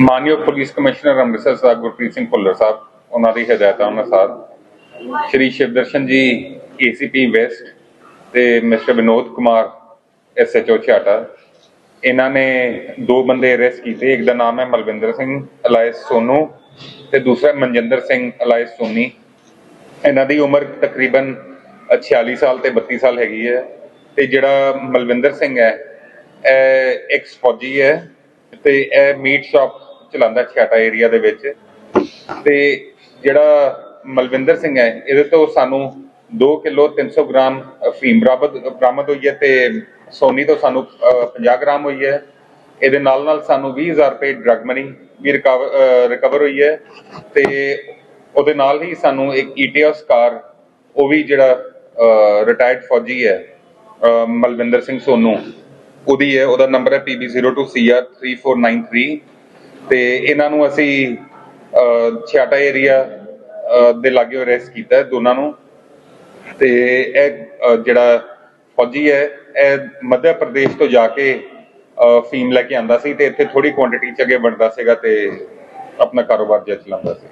ਮਾਨਯੋਗ police commissioner Amritsar ਸਾਹਿਬ ਗੁਰਪ੍ਰੀਤ ਸਿੰਘ ਭੁੱਲਰ ਸਾਹਿਬ ਉਹਨਾਂ ਦੀ ਹਦਾਇਤਾਂ ਅਨੁਸਾਰ ਸ਼੍ਰੀ ਸ਼ਿਵਦਰਸ਼ਨ ਜੀ ਏਸੀਪੀ ਵੈਸਟ ਤੇ ਮਿਸਟਰ ਵਿਨੋਦ ਕੁਮਾਰ ਐਸਐਚਓ ਛਾਟਾ ਇਹਨਾਂ ਨੇ ਦੋ ਬੰਦੇ ਅਰੈਸਟ ਕੀਤੇ ਇੱਕ ਦਾ ਨਾਮ ਹੈ ਮਲਵਿੰਦਰ ਸਿੰਘ ਅਲਾਇਸ ਸੋਨੂ ਤੇ ਦੂਸਰਾ ਮਨਜਿੰਦਰ ਸਿੰਘ ਅਲਾਇਸ ਸੋਨੀ। ਇਹਨਾਂ ਦੀ ਉਮਰ ਤਕਰੀਬਨ ਅ, 46 ਸਾਲ ਤੇ 32 ਸਾਲ ਹੈਗੀ ਹੈ ਤੇ ਜਿਹੜਾ ਮਲਵਿੰਦਰ ਸਿੰਘ ਹੈ ਇਹ ਐਕਸ ਫੌਜੀ ਹੈ ਤੇ ਇਹ ਮੀਟ ਸ਼ਾਪ ਚਲਾਉਂਦਾ ਛਿਆਟਾ ਏਰੀਆ ਦੇ ਵਿੱਚ। ਤੇ ਜਿਹੜਾ ਮਲਵਿੰਦਰ ਸਿੰਘ ਹੈ ਇਹਦੇ ਤੋਂ ਸਾਨੂੰ 2 ਕਿਲੋ 300 ਗ੍ਰਾਮ ਅਫੀਮ ਬਰਾਮਦ ਬਰਾਮਦ ਹੋਈ ਹੈ ਤੇ ਸੋਨੀ ਤੋਂ ਸਾਨੂੰ ਅ, 50 ਗ੍ਰਾਮ ਹੋਈ ਹੈ। ਇਹਦੇ ਨਾਲ ਨਾਲ ਸਾਨੂੰ 20000 ਰੁਪਏ ਡਰਗ ਮਨੀ ਵੀ ਰਿਕਵਰ ਹੋਈ ਹੈ ਤੇ ਉਹਦੇ ਨਾਲ ਹੀ ਸਾਨੂੰ ਇੱਕ ਈਟੀਐਸ ਕਾਰ ਉਹ ਵੀ ਜਿਹੜਾ ਰਿਟਾਇਰਡ ਫੌਜੀ ਹੈ ਮਲਵਿੰਦਰ ਸਿੰਘ ਸੋਨੂ ਉਹਦੀ ਹੈ ਉਹਦਾ ਨੰਬਰ ਹੈ PB02CR3493 ਤੇ ਇਹਨਾਂ ਨੂੰ ਅਸੀਂ ਛਿਆਟਾ ਏਰੀਆ ਦੇ ਲਾਗੇ ਅਰੈਸਟ ਕੀਤਾ ਦੋਨਾਂ ਨੂੰ। ਤੇ ਇਹ ਜਿਹੜਾ ਫੌਜੀ ਹੈ ਇਹ ਮੱਧ ਪ੍ਰਦੇਸ਼ ਤੋਂ ਜਾ ਕੇ ਅ, ਫੀਮ ਲੈ ਕੇ ਆਂਦਾ ਸੀ ਤੇ ਇੱਥੇ ਥੋੜੀ ਕੁਆਂਟੀਟੀ ਚ ਅੱਗੇ ਵੰਡਦਾ ਸੀਗਾ ਤੇ ਆਪਣਾ ਕਾਰੋਬਾਰ ਜਿਹਾ ਚਲਾਉਂਦਾ ਸੀ।